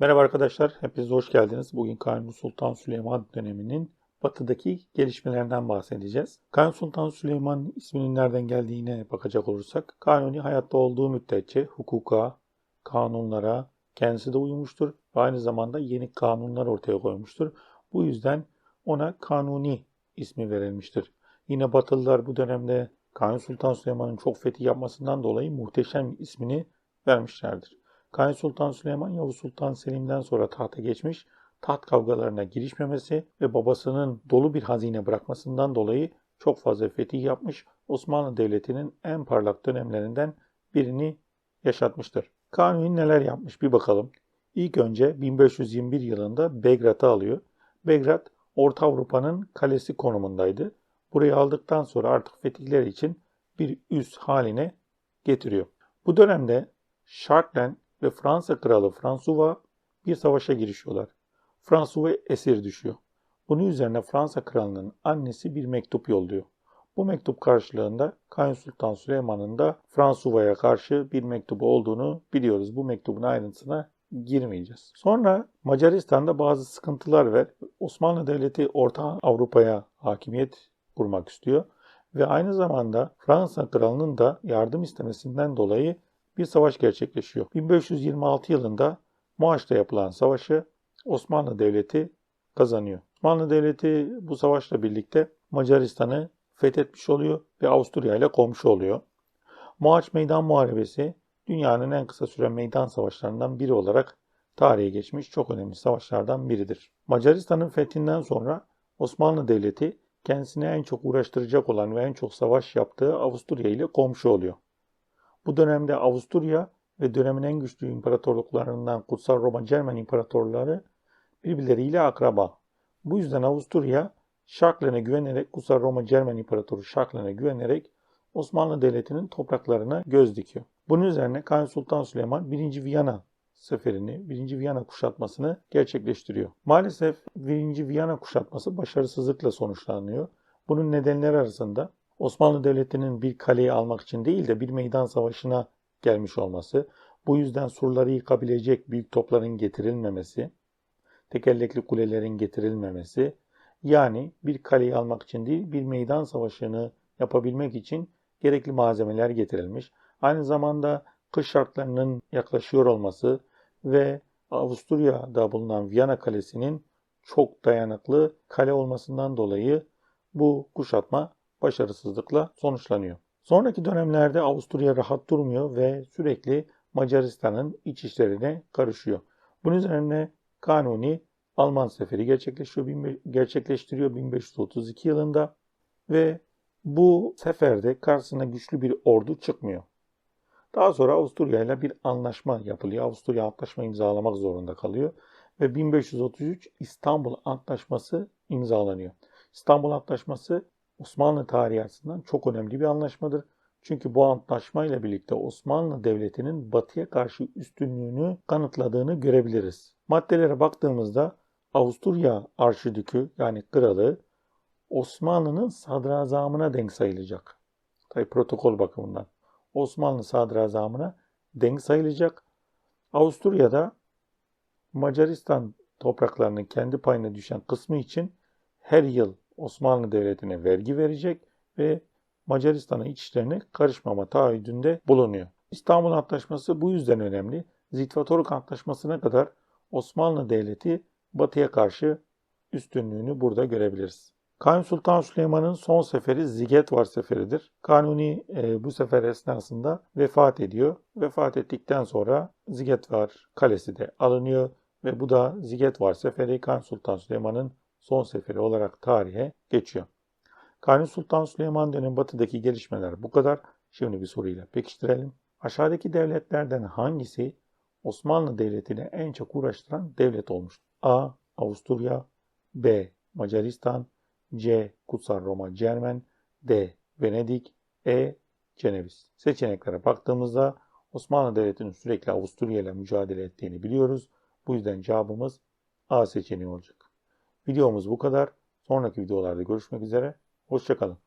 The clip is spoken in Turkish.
Merhaba arkadaşlar, hepiniz hoş geldiniz. Bugün Kanuni Sultan Süleyman döneminin batıdaki gelişmelerinden bahsedeceğiz. Kanuni Sultan Süleyman isminin nereden geldiğine bakacak olursak, Kanuni hayatta olduğu müddetçe hukuka, kanunlara kendisi de uymuştur ve aynı zamanda yeni kanunlar ortaya koymuştur. Bu yüzden ona Kanuni ismi verilmiştir. Yine Batılılar bu dönemde Kanuni Sultan Süleyman'ın çok fetih yapmasından dolayı muhteşem ismini vermişlerdir. Kanuni Sultan Süleyman Yavuz Sultan Selim'den sonra tahta geçmiş, taht kavgalarına girişmemesi ve babasının dolu bir hazine bırakmasından dolayı çok fazla fetih yapmış, Osmanlı Devleti'nin en parlak dönemlerinden birini yaşatmıştır. Kanuni neler yapmış bir bakalım. İlk önce 1521 yılında Begrat'ı alıyor. Begrat, Orta Avrupa'nın kalesi konumundaydı. Burayı aldıktan sonra artık fetihler için bir üs haline getiriyor. Bu dönemde Şartlen ve Fransa kralı Fransuva bir savaşa girişiyorlar. Fransuva esir düşüyor. Bunun üzerine Fransa kralının annesi bir mektup yolluyor. Bu mektup karşılığında Kanuni Sultan Süleyman'ın da Fransuva'ya karşı bir mektubu olduğunu biliyoruz. Bu mektubun ayrıntısına girmeyeceğiz. Sonra Macaristan'da bazı sıkıntılar var. Osmanlı Devleti Orta Avrupa'ya hakimiyet kurmak istiyor ve aynı zamanda Fransa kralının da yardım istemesinden dolayı bir savaş gerçekleşiyor. 1526 yılında Muaş'ta yapılan savaşı Osmanlı Devleti kazanıyor. Osmanlı Devleti bu savaşla birlikte Macaristan'ı fethetmiş oluyor ve Avusturya ile komşu oluyor. Muaç Meydan Muharebesi dünyanın en kısa süren meydan savaşlarından biri olarak tarihe geçmiş çok önemli savaşlardan biridir. Macaristan'ın fethinden sonra Osmanlı Devleti kendisine en çok uğraştıracak olan ve en çok savaş yaptığı Avusturya ile komşu oluyor. Bu dönemde Avusturya ve dönemin en güçlü imparatorluklarından Kutsal Roma Cermen İmparatorları birbirleriyle akraba. Bu yüzden Avusturya Şarklen'e güvenerek Kutsal Roma Cermen İmparatoru Şarklen'e güvenerek Osmanlı Devleti'nin topraklarına göz dikiyor. Bunun üzerine Kanuni Sultan Süleyman 1. Viyana seferini, 1. Viyana kuşatmasını gerçekleştiriyor. Maalesef 1. Viyana kuşatması başarısızlıkla sonuçlanıyor. Bunun nedenleri arasında Osmanlı Devleti'nin bir kaleyi almak için değil de bir meydan savaşına gelmiş olması, bu yüzden surları yıkabilecek büyük topların getirilmemesi, tekerlekli kulelerin getirilmemesi, yani bir kaleyi almak için değil bir meydan savaşını yapabilmek için gerekli malzemeler getirilmiş. Aynı zamanda kış şartlarının yaklaşıyor olması ve Avusturya'da bulunan Viyana Kalesi'nin çok dayanıklı kale olmasından dolayı bu kuşatma başarısızlıkla sonuçlanıyor. Sonraki dönemlerde Avusturya rahat durmuyor ve sürekli Macaristan'ın iç işlerine karışıyor. Bunun üzerine Kanuni Alman seferi gerçekleştiriyor, gerçekleştiriyor 1532 yılında ve bu seferde karşısına güçlü bir ordu çıkmıyor. Daha sonra Avusturya ile bir anlaşma yapılıyor. Avusturya antlaşma imzalamak zorunda kalıyor ve 1533 İstanbul Antlaşması imzalanıyor. İstanbul Antlaşması Osmanlı tarihi açısından çok önemli bir anlaşmadır. Çünkü bu antlaşma ile birlikte Osmanlı Devleti'nin batıya karşı üstünlüğünü kanıtladığını görebiliriz. Maddelere baktığımızda Avusturya Arşidükü yani kralı Osmanlı'nın sadrazamına denk sayılacak. Tabi protokol bakımından. Osmanlı sadrazamına denk sayılacak. Avusturya'da Macaristan topraklarının kendi payına düşen kısmı için her yıl Osmanlı Devleti'ne vergi verecek ve Macaristan'ın iç işlerine karışmama taahhüdünde bulunuyor. İstanbul Antlaşması bu yüzden önemli. Zitvatoruk Antlaşması'na kadar Osmanlı Devleti Batı'ya karşı üstünlüğünü burada görebiliriz. Kanuni Sultan Süleyman'ın son seferi Zigetvar seferidir. Kanuni e, bu sefer esnasında vefat ediyor. Vefat ettikten sonra Zigetvar kalesi de alınıyor ve bu da Zigetvar seferi Kanuni Sultan Süleyman'ın son seferi olarak tarihe geçiyor. Kanuni Sultan Süleyman dönemi batıdaki gelişmeler bu kadar. Şimdi bir soruyla pekiştirelim. Aşağıdaki devletlerden hangisi Osmanlı Devleti'ni en çok uğraştıran devlet olmuştur? A. Avusturya B. Macaristan C. Kutsal Roma Cermen D. Venedik E. Ceneviz. Seçeneklere baktığımızda Osmanlı Devleti'nin sürekli Avusturya ile mücadele ettiğini biliyoruz. Bu yüzden cevabımız A seçeneği olacak. Videomuz bu kadar. Sonraki videolarda görüşmek üzere. Hoşçakalın.